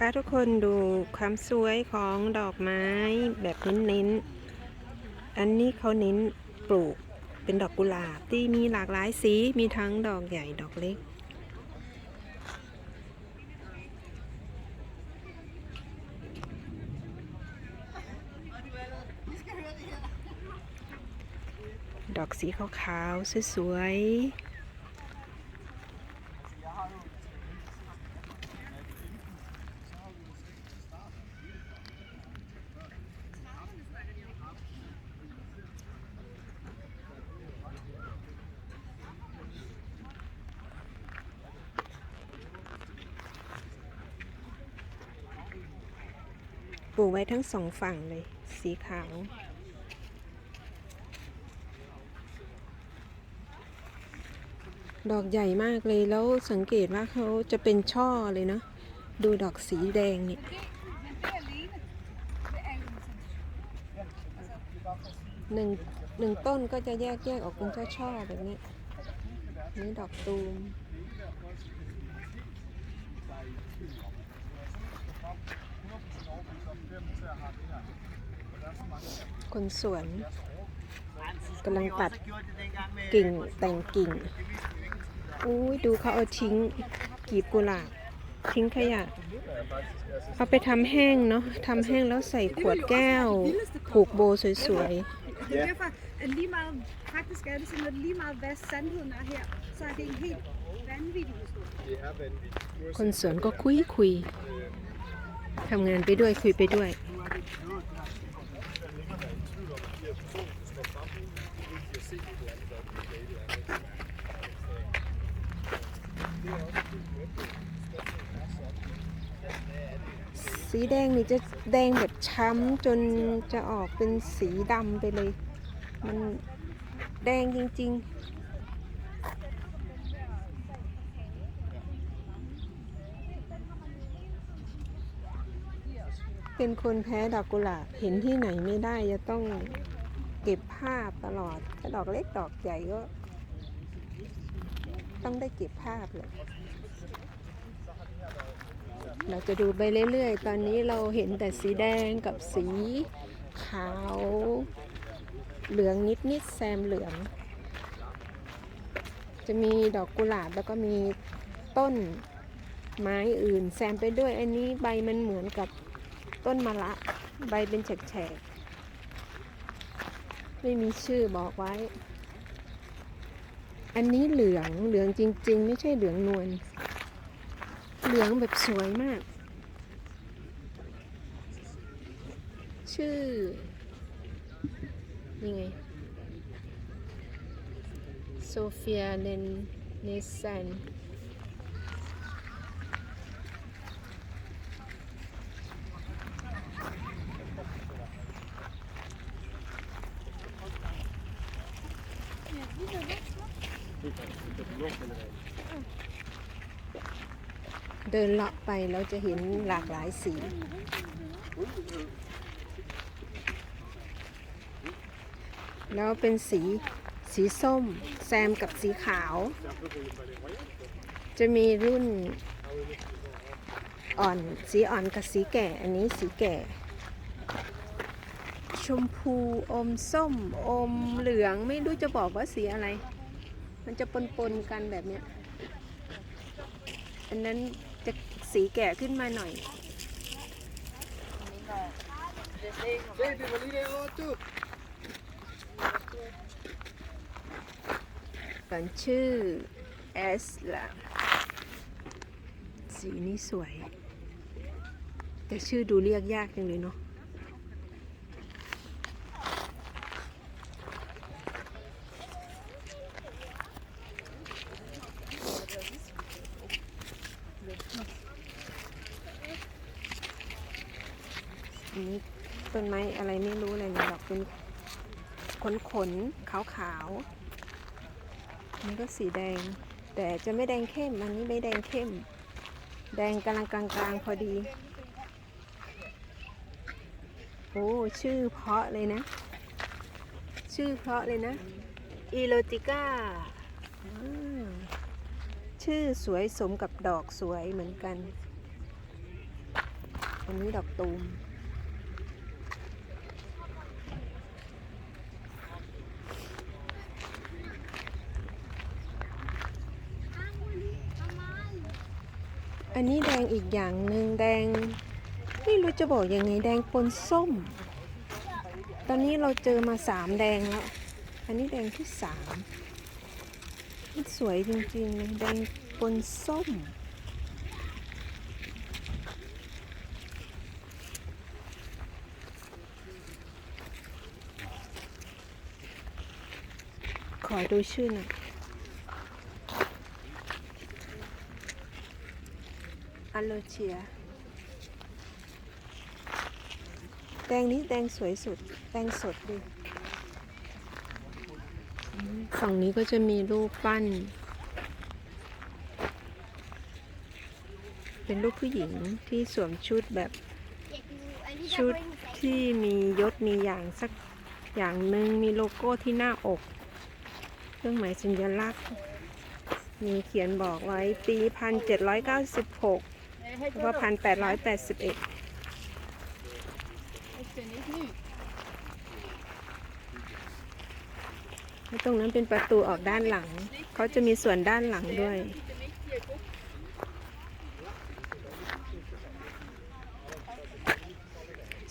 พาทุกคนดูความสวยของดอกไม้แบบเน้นๆ อันนี้เขาเน้นปลูกเป็นดอกกุหลาบที่มีหลากหลายสี มีทั้งดอกใหญ่ดอกเล็ก ดอกสีขาวๆสวยๆ ลูกไว้ทั้งสองฝั่งเลย สีขาว ดอกใหญ่มากเลยแล้วสังเกตว่าเขาจะเป็นช่อเลยเนาะดูดอกสีแดงนี่หนึ่งหนึ่งต้นก็จะแยกแยกออกเป็นช่อๆแบบนี้นี่ดอกตูม คนสวนกำลังตัดกิ่งแต่งกิ่งอุ้ยดูเขาเอาทิ้งกีบกุหลาบทิ้งขยะ เอาไปทำแห้งเนาะทำแห้งแล้วใส่ขวดแก้ว ผูกโบสวยๆคนสวนก็คุยคุย ทำงานไปด้วยคุยไปด้วย สีแดงนี่จะแดงแบบช้ำจนจะออกเป็นสีดำไปเลย มันแดงจริง ๆ เป็นคนแพ้ดอกกุหลาบเห็นที่ไหนไม่ได้จะต้องเก็บภาพตลอดถ้าดอกเล็กดอกใหญ่ก็ ต้องได้เก็บภาพเลยเราจะดูไปเรื่อยๆ ตอนนี้เราเห็นแต่สีแดงกับสีขาว เหลืองนิดๆแซมเหลือง จะมีดอกกุหลาบแล้วก็มีต้นไม้อื่น แซมไปด้วยอันนี้ใบมันเหมือนกับ ต้นมะละ ใบเป็นแฉกๆ ไม่มีชื่อบอกไว้ อันนี้เหลืองเหลืองจริง ๆ ไม่ใช่เหลืองนวล เหลืองแบบสวยมาก ชื่อ ยังไง โซเฟียเนนเนสัน เดินเลาะไปเราจะเห็นหลากหลายสี แล้วเป็นสีสีส้ม แซมกับสีขาว จะมีรุ่นอ่อนสีอ่อนกับสีแก่ อันนี้สีแก่ ชมพูอมส้ม อมเหลืองไม่รู้จะบอกว่าสีอะไร มันจะปนๆกันแบบเนี้ย อันนั้นจะสีแก่ขึ้นมาหน่อย กันชื่อ S ละสีนี้สวย แต่ชื่อดูเรียกยากจังเลยเนาะ นนี้ต้นไม้อะไรไม่รู้อะไรนี่ยดอกเป็นขนขนขาวขาวๆนี่ก็สีแดง แต่จะไม่แดงเข้ม อันนี้ไม่แดงเข้ม แดงกำลังกลางๆพอดี โอ้ชื่อเพาะเลยนะ ชื่อเพาะเลยนะอีโลติก้าชื่อสวยสมกับดอกสวยเหมือนกัน อันนี้ดอกตูม อันนี้แดงอีกอย่างหนึ่งแดง ไม่รู้จะบอกยังไงแดงปนส้ม ตอนนี้เราเจอมาสามแดงแล้ว อันนี้แดงที่สามสวยจริงๆเลยแดงปนส้ม ขอดูชื่อหน่อย อโลเชียแดงนี้แดงสวยสุดแดงสดดี ฝั่งนี้ก็จะมีรูปปั้น เป็นรูปผู้หญิงที่สวมชุดแบบชุดที่มียศมีอย่างสักอย่างหนึ่งมีโลโก้ที่หน้าอก เครื่องหมายสัญลักษณ์ มีเขียนบอกไว้ปีพัน เจ็ดร้อยเก้าสิบหกแล้วก็พันแปดร้อยแปดสิบเอ็ดแล้วตรงนั้นเป็นประตูออกด้านหลัง เขาจะมีส่วนด้านหลังด้วย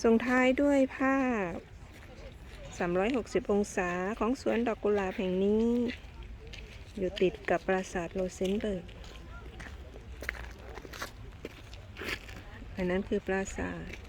ส่งท้ายด้วยภาพ 360 องศาของสวนดอกกุหลาบแห่งนี้ อยู่ติดกับปราสาทโรเซนเบิร์ก อันนั้นคือปราสาท